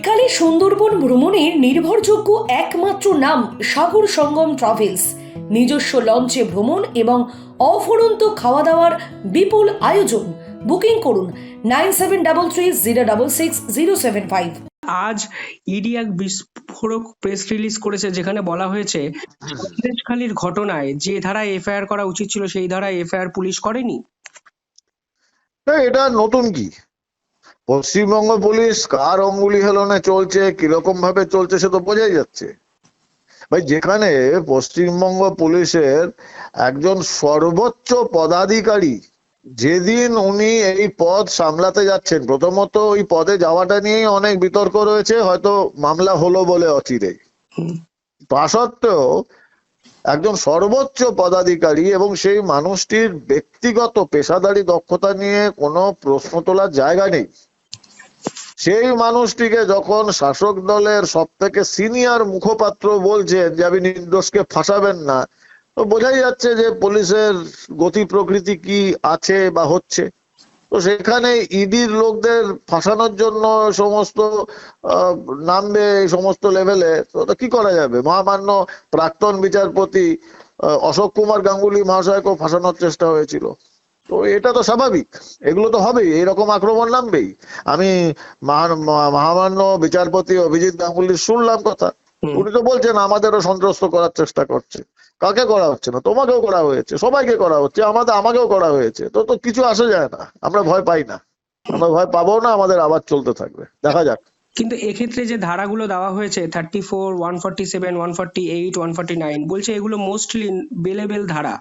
শীতকালে সুন্দরবন ভ্রমণের নির্ভরযোগ্য একমাত্র নাম সাগর সঙ্গম ট্রাভেলস। নিজস্ব লঞ্চে ভ্রমণ এবং অফুরন্ত খাওয়া দাওয়ার বিপুল আয়োজন। বুকিং করুন nine seven double three zero double six zero seven five. আজ ইডি এক বিস্ফোরক প্রেস রিলিজ করেছে যেখানে বলা হয়েছে সন্দেশখালীর ঘটনায় যে ধারায় এফআইআর করা উচিত ছিল সেই ধারায় এফআইআর পুলিশ করেনি? এটা নতুন কি? পশ্চিমবঙ্গ পুলিশ কার অঙ্গুলি হেলনে চলছে কীরকম ভাবে চলছে সে তো বোঝাই যাচ্ছে। ভাই যেখানে পশ্চিমবঙ্গ পুলিশের একজন সর্বোচ্চ পদাধিকারী যেদিন উনি এই পদ সামলাতে যাচ্ছেন প্রথমত ওই পদে যাওয়াটা নিয়েই অনেক বিতর্ক রয়েছে হয়তো মামলা হলো বলে অচিরেই। তা সত্ত্বেও একজন সর্বোচ্চ পদাধিকারী এবং সেই মানুষটির ব্যক্তিগত পেশাদারি দক্ষতা নিয়ে কোনো প্রশ্ন তোলার জায়গা নেই। সেই মানুষটিকে যখন শাসক দলের সব থেকে সিনিয়র মুখপাত্র বলছেন যে, আপনি নির্দোষকে ফাঁসাবেন না, তো বোঝাই যাচ্ছে যে পুলিশের গতি প্রকৃতি কি আছে বা হচ্ছে। তো সেখানে ইডির লোকদের ফাঁসানোর জন্য সমস্ত নামবে এই সমস্ত লেভেলে, তো কি করা যাবে? মহামান্য প্রাক্তন বিচারপতি অশোক কুমার গাঙ্গুলি মহাশয়কেও ফাঁসানোর চেষ্টা হয়েছিল। তো এটা তো স্বাভাবিক। এগুলো তো হবেই এরকম আক্রমণ নামবেই। আমি মহামান্য বিচারপতি অভিজিৎ গাঙ্গুলির শুনলাম কথা। উনি তো বলছেন আমাদেরও সন্ত্রস্ত করার চেষ্টা করছে। কাকে করা হচ্ছে না? তোমাকেও করা হয়েছে সবাইকে করা হচ্ছে আমাদের আমাকেও করা হয়েছে। তো তো কিছু আসে যায় না আমরা ভয় পাই না। আমরা ভয় পাবো না আমাদের আবার চলতে থাকবে। দেখা যাক। কিন্তু এক্ষেত্রে যে ধারাগুলো দেওয়া হয়েছে thirty four one forty seven one forty eight one forty nine বলছে এগুলো মোস্টলি বেলেবেল ধারা।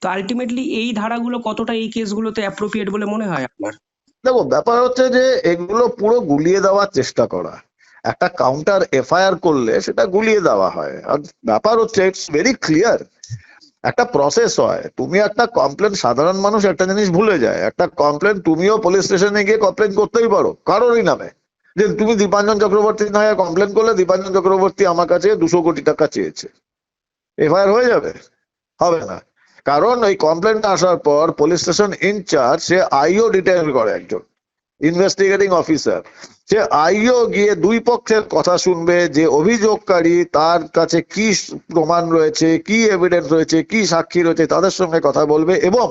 তো আলটিমেটলি এই ধারাগুলো কতটা এই কেসগুলোতে অ্যাপ্রোপ্রিয়েট বলে মনে হয় আপনার? দেখো ব্যাপার হচ্ছে যে এগুলো পুরো গুলিয়ে দেওয়ার চেষ্টা করা। একটা কাউন্টার এফআইআর করলে সেটা গুলিয়ে দেওয়া হয়। আর ব্যাপার হচ্ছে ইটস ভেরি ক্লিয়ার একটা প্রসেস হয়, তুমি একটা কমপ্লেন সাধারণ মানুষ একটা জিনিস ভুলে যায়। একটা কমপ্লেন তুমিও পুলিশ স্টেশনে গিয়ে কমপ্লেন করতেই পারো, কারোরই নামে। যে তুমি দীপাঞ্জন চক্রবর্তীর নামে কমপ্লেন করলে দীপাঞ্জন চক্রবর্তী আমার কাছে দুশো কোটি টাকা চেয়েছে। এফআইআর হয়ে যাবে? হবে না। কারণ ওই কমপ্লেনটা আসার পর পুলিশ স্টেশন ইনচার্জ সে আইও ডিটেইন করে একজন ইনভেস্টিগেটিং অফিসার সে আইও গিয়ে দুই পক্ষের কথা শুনবে যে অভিযোগকারী তার কাছে কি প্রমাণ রয়েছে, কি এভিডেন্স রয়েছে, কি সাক্ষী রয়েছে, তাদের সঙ্গে কথা বলবে এবং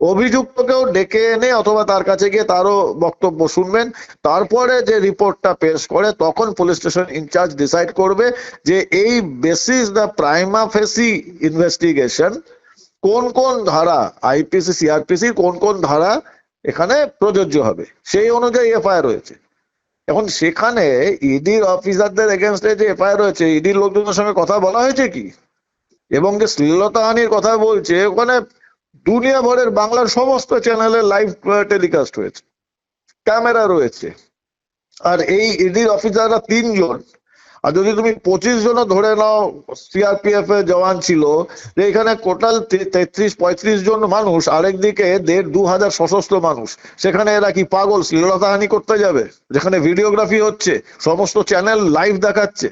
অভিযুক্তকেও ডেকে এনে অথবা তার কাছে গিয়ে তারও বক্তব্য শুনবেন। তারপরে যে রিপোর্টটা পেশ করে, তখন পুলিশ স্টেশন ইনচার্জ ডিসাইড করবে যে এই basis the prima facie investigation কোন কোন ধারা, আইপিসি, সিআরপিসি কোন কোন ধারা এখানে প্রযোজ্য হবে। সেই অনুযায়ী এফআইআর রয়েছে। এখন সেখানে ইডির অফিসারদের এগেনস্টে যে এফআইআর রয়েছে, ইডির লোকজনের সঙ্গে কথা বলা হয়েছে কি? এবং যে শ্লীলতাহানির কথা বলছে, ওখানে দুনিয়া ভরের বাংলার সমস্ত চ্যানেলে লাইভ টেলিকাস্ট হয়েছে। ক্যামেরা রয়েছে। আর এই ইডির অফিসাররা তিনজন। আর যদি তুমি পঁচিশ জনও ধরে নাও সিআরপিএফ এর জওয়ান ছিল, যে এখানে টোটাল তেত্রিশ, পঁয়ত্রিশ জন মানুষ আরেকদিকে দেড় দু হাজার সশস্ত্র মানুষ। সেখানে এরা কি পাগল? শ্লীলতাহানি করতে যাবে? যেখানে ভিডিওগ্রাফি হচ্ছে, সমস্ত চ্যানেল লাইভ দেখাচ্ছে।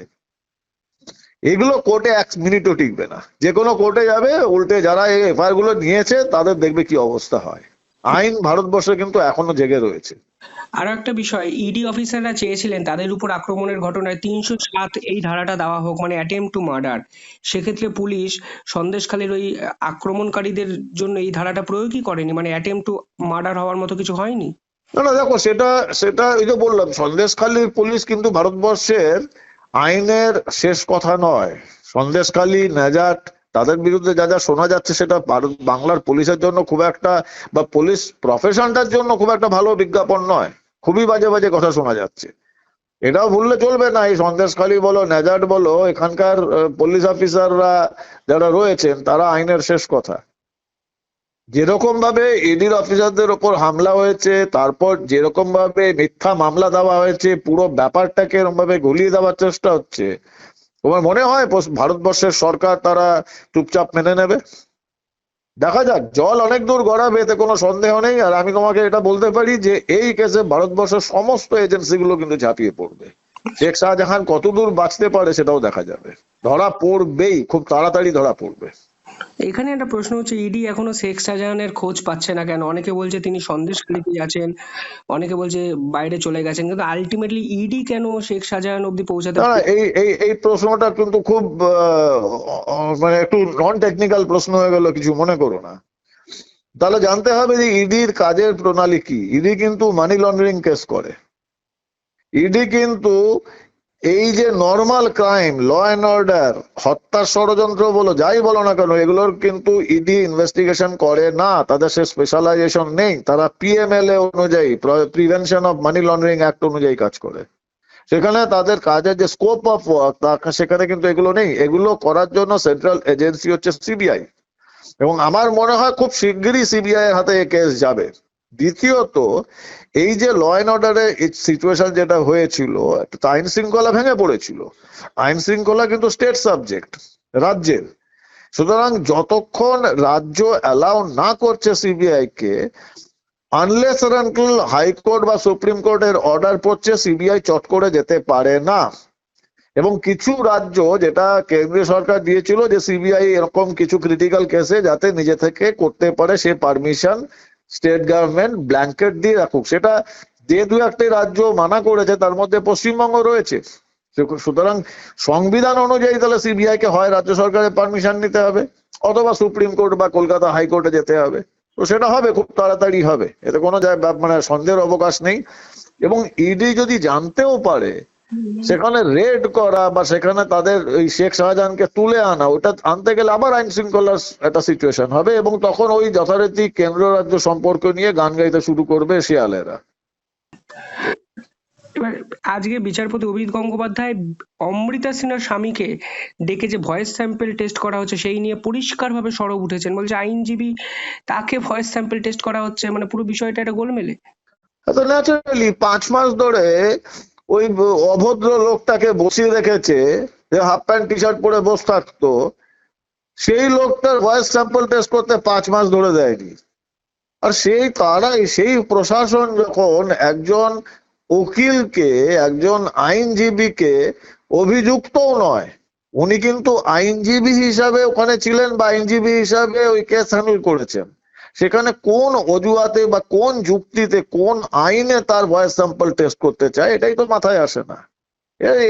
এগুলো কোর্টে এক মিনিটও টিকবে না। যে কোনো কোর্টে যাবে উল্টে যারা এই এফআইআরগুলো নিয়েছে তাদের দেখবে কি অবস্থা হয়। আইন ভারতবর্ষে কিন্তু এখনও জেগে রয়েছে। আরও একটা বিষয় ইডি অফিসাররা চেয়েছিলেন তাদের উপর আক্রমণের ঘটনায় তিনশো সাত এই ধারাটা দেওয়া হোক মানে অ্যাটেম্প টু মার্ডার সেক্ষেত্রে পুলিশ সন্দেশখালীর ওই আক্রমণকারীদের জন্য এই ধারাটা প্রয়োগই করেনি মানে অ্যাটেম্প টু মার্ডার হওয়ার মতো কিছু হয়নি? না না দেখো সেটা সেটা এই যে বললাম সন্দেশখালীর পুলিশ কিন্তু ভারতবর্ষের আইনের শেষ কথা নয়। সন্দেশকালী নেজাট, তাদের বিরুদ্ধে যা যা শোনা যাচ্ছে সেটা বাংলার পুলিশের জন্য খুব একটা বা পুলিশ প্রফেশনটার জন্য খুব একটা ভালো বিজ্ঞাপন নয়। খুবই বাজে বাজে কথা শোনা যাচ্ছে। এটাও ভুললে চলবে না। এই সন্দেশখালী বলো, নেজাট বলো, এখানকার পুলিশ অফিসাররা যারা রয়েছেন, তারা আইনের শেষ কথা। যেরকম ভাবে ইডির অফিসারদের ওপর হামলা হয়েছে, তারপর যেরকম ভাবে মিথ্যা মামলা দেওয়া হয়েছে, পুরো ব্যাপারটাকে এরকম ভাবে গলিয়ে দেওয়ার চেষ্টা হচ্ছে। তোমার মনে হয় ভারতবর্ষের সরকার তারা চুপচাপ মেনে নেবে? দেখা যাক, জল অনেক দূর গড়াবে, এতে কোনো সন্দেহ নেই। আর আমি তোমাকে এটা বলতে পারি যে, এই কেসে ভারতবর্ষের সমস্ত এজেন্সিগুলো কিন্তু ঝাঁপিয়ে পড়বে। শেখ শাহজাহান কতদূর বাঁচতে পারে সেটাও দেখা যাবে। ধরা পড়বেই, খুব তাড়াতাড়ি ধরা পড়বে। এখানে একটা প্রশ্ন হচ্ছে ইডি এখনও শেখ শাহজাহানের খোঁজ পাচ্ছে না কেন? অনেকে বলছে তিনি সন্দেশখালীতে আছেন অনেকে বলছে বাইরে চলে গেছেন কিন্তু আলটিমেটলি ইডি কেন শেখ শাহজাহান অব্দি পৌঁছাতে এই এই এই প্রশ্নটা কিন্তু খুব মানে একটু নন টেকনিক্যাল প্রশ্ন হয়ে গেল কিছু মনে করো না। তাহলে জানতে হবে যে ইডির কাজের প্রণালী কি? ইডি কিন্তু মানি লন্ডারিং কেস করে। ইডি কিন্তু এই যে normal crime law and order হত্যার ষড়যন্ত্র বলো, যাই বলো না কেন, এগুলোর কিন্তু ইডি ইনভেস্টিগেশন করে না। তাদের সে স্পেশালাইজেশন নেই। তারা পিএমএলএ অনুযায়ী prevention of money laundering act অনুযায়ী কাজ করে। সেখানে তাদের কাজের যে স্কোপ অফ ওয়ার্ক তা সেখানে কিন্তু এগুলো নেই। এগুলো করার জন্য সেন্ট্রাল এজেন্সি হচ্ছে সিবিআই এবং আমার মনে হয় খুব শিগগিরই সিবিআই এর হাতে কেস যাবে। দ্বিতীয়ত, এই যে ল অ্যান্ড অর্ডারের সিচুয়েশন যেটা হয়েছিল আইন শৃঙ্খলা ভেঙে পড়েছিল। আইন শৃঙ্খলা কিন্তু স্টেট সাবজেক্ট রাজ্যের। সুতরাং যতক্ষণ রাজ্য অ্যালাউ না করছে সিবিআই কে আনলেস হাইকোর্ট বা সুপ্রিম কোর্টের অর্ডার পড়ছে সিবিআই চট করে যেতে পারে না। এবং কিছু রাজ্য যেটা কেন্দ্রীয় সরকার দিয়েছিল যে সিবিআই এরকম কিছু ক্রিটিক্যাল কেসে যাতে নিজে থেকে করতে পারে সে পারমিশন স্টেট গভর্নমেন্ট ব্ল্যাঙ্কেট দিয়ে রাখুক। সেটা যে দু একটি রাজ্য মানা করেছে, তার মধ্যে পশ্চিমবঙ্গ রয়েছে। সুতরাং সংবিধান অনুযায়ী তাহলে সিবিআই কে হয়, রাজ্য সরকারের পারমিশন নিতে হবে, অথবা সুপ্রিম কোর্ট বা কলকাতা হাইকোর্টে যেতে হবে। তো সেটা হবে, খুব তাড়াতাড়ি হবে। এতে কোনো মানে সন্দেহের অবকাশ নেই। এবং ইডি যদি জানতেও পারে সেখানে রেড করা বা সেখানে তাদের ওই শেখ শাহজাহানকে তুলে আনা ওটা আনতে গেলে আবার আইন শৃঙ্খলার একটা সিচুয়েশন হবে এবং তখন ওই যথারীতি কেন্দ্র রাজ্য সম্পর্ক নিয়ে গান গাইতে শুরু করবে শিয়ালেরা। এবার আজকে বিচারপতি অভিজিৎ গঙ্গোপাধ্যায় অমৃতা সিনহার স্বামীকে ডেকে যে ভয়েস স্যাম্পেল টেস্ট করা হচ্ছে সেই নিয়ে পরিষ্কারভাবে সরব উঠেছেন। বলছে আইনজীবী তাকে ভয়েস স্যাম্পেল টেস্ট করা হচ্ছে মানে পুরো বিষয়টা একটা গোলমেলে। তো ন্যাচারালি পাঁচ মাস ধরে ওই অভদ্র লোকটাকে বসিয়ে রেখেছে যে হাফ প্যান্ট টি শার্ট পরে বসে থাকতো, সেই লোকটার ভয়েস স্যাম্পল টেস্ট করতে পাঁচ মাস ধরে দেয়নি। আর সেই তারাই সেই প্রশাসন যখন একজন উকিলকে, একজন আইনজীবীকে অভিযুক্তও নয়, উনি কিন্তু আইনজীবী হিসাবে ওখানে ছিলেন বা আইনজীবী হিসাবে ওই কেস হ্যান্ডেল করেছেন। সেখানে কোন অজুহাতে বা কোন যুক্তিতে, কোন আইনে তার ভয়েস স্যাম্পল টেস্ট করতে চায়, এটাই তো মাথায় আসে না।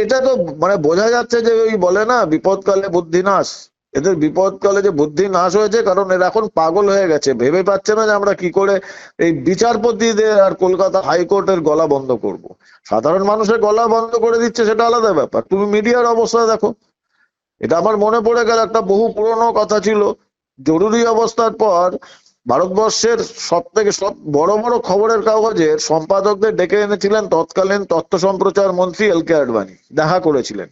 এটা তো মানে বোঝা যাচ্ছে যে ওই বলে না, বিপদকালে বুদ্ধি নাশ। এদের বিপদকালে যে বুদ্ধি নাশ হয়েছে, কারণ এরা এখন পাগল হয়ে গেছে। ভেবে পাচ্ছে না যে আমরা কি করে এই বিচারপতিদের আর কলকাতা হাইকোর্টের গলা বন্ধ করব। সাধারণ মানুষের গলা বন্ধ করে দিচ্ছে, সেটা আলাদা ব্যাপার। তুমি মিডিয়ার অবস্থা দেখো। এটা আমার মনে পড়ে গেল একটা বহু পুরনো কথা ছিল। জরুরি অবস্থার পর ভারতবর্ষের সব থেকে সব বড় বড় খবরের কাগজের সম্পাদকদের ডেকে এনেছিলেন তৎকালীন তথ্য সম্প্রচার মন্ত্রী এল কে আডবাণী দেখা করেছিলেন।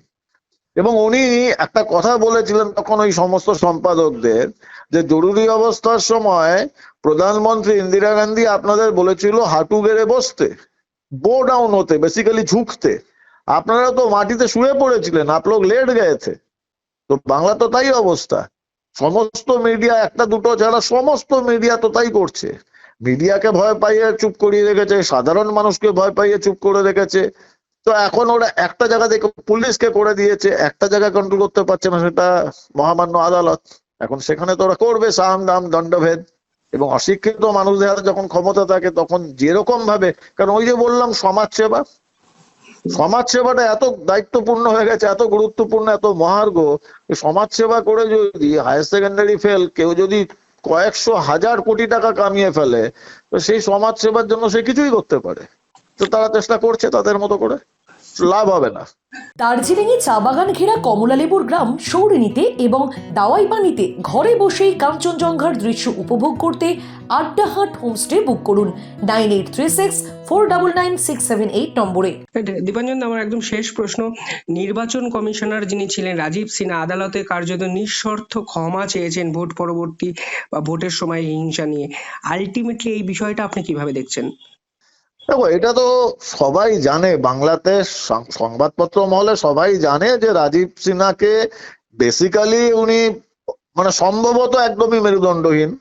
এবং উনি একটা কথা বলেছিলেন তখন ওই সমস্ত সম্পাদকদের যে জরুরি অবস্থার সময় প্রধানমন্ত্রী ইন্দিরা গান্ধী আপনাদের বলেছিল হাঁটু গেড়ে বসতে বো ডাউন হতে বেসিক্যালি ঝুঁকতে। আপনারা তো মাটিতে শুয়ে পড়েছিলেন আপ লোক লেট গেছে। তো বাংলা তো তাই অবস্থা। সমস্ত মিডিয়া একটা দুটো ছাড়া সমস্ত মিডিয়া তো তাই করছে। মিডিয়াকে ভয় পাইয়ে চুপ করিয়ে রেখেছে, সাধারণ মানুষকে ভয় পাইয়ে চুপ করে রেখেছে। তো এখন ওরা একটা জায়গা থেকে পুলিশকে করে দিয়েছে, একটা জায়গা কন্ট্রোল করতে পারছে না, সেটা মহামান্য আদালত। এখন সেখানে তো ওরা করবে সাম, দাম, দণ্ডভেদ। এবং অশিক্ষিত মানুষদের যখন ক্ষমতা থাকে, তখন যেরকম ভাবে কারণ ওই যে বললাম সমাজ সেবা সমাজ সেবাটা এত দায়িত্বপূর্ণ হয়ে গেছে, এত গুরুত্বপূর্ণ, এত মহার্ঘ। সমাজ সেবা করে যদি হায়ার সেকেন্ডারি ফেল কেউ যদি কয়েকশো হাজার কোটি টাকা কামিয়ে ফেলে, তো সেই সমাজ সেবার জন্য সে কিছুই করতে পারে। তো তারা চেষ্টা করছে তাদের মতো করে। লাভ হবে না। দার্জিলিংয়ে চা বাগান ঘেরা কমলালেবুর গ্রাম সৌরিনীতে এবং দাওয়াই পানিতে ঘরে বসেই কাঞ্চনজঙ্ঘার দৃশ্য উপভোগ করতে আড্ডা হাট হোমস্টে বুক করুন nine eight three six four double nine six seven eight নম্বরে। দীপাঞ্জন আমার একদম শেষ প্রশ্ন। নির্বাচন কমিশনার যিনি ছিলেন রাজীব সিনহা আদালতে কার্যত নিঃশর্ত ক্ষমা চেয়েছেন ভোট পরবর্তী বা ভোটের সময় হিংসা নিয়ে। আলটিমেটলি এই বিষয়টা আপনি কীভাবে দেখছেন? দেখো, এটা তো সবাই জানে, বাংলাতে সংবাদপত্র মহলে সবাই জানে যে রাজীব সিনহাকে বেসিক্যালি উনি মানে সম্ভবত একদমই মেরুদণ্ডহীন।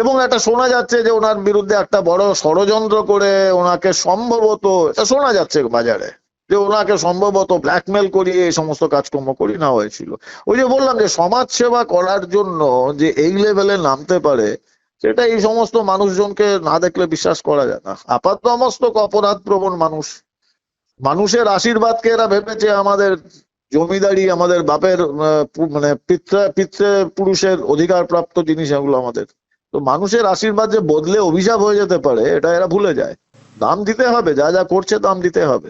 এবং এটা শোনা যাচ্ছে যে ওনার বিরুদ্ধে একটা বড় ষড়যন্ত্র করে ওনাকে সম্ভবত, এটা শোনা যাচ্ছে বাজারে, যে ওনাকে সম্ভবত ব্ল্যাকমেল করিয়ে এই সমস্ত কাজকর্ম করিয়ে না হয়েছিল। ওই যে বললাম যে সমাজ সেবা করার জন্য যে এই লেভেলে নামতে পারে সেটা এই সমস্ত মানুষজনকে না দেখলে বিশ্বাস করা যায় না। আপাতমস্তক অপরাধ প্রবণ মানুষ। মানুষের আশীর্বাদকে এরা ভেবেছে আমাদের জমিদারি, আমাদের বাপের মানে পিতৃ পিতৃ পুরুষের অধিকার প্রাপ্ত জিনিস এগুলো আমাদের। তো মানুষের আশীর্বাদ যে বদলে অভিশাপ হয়ে যেতে পারে, এটা এরা ভুলে যায়। দাম দিতে হবে, যা যা করছে দাম দিতে হবে।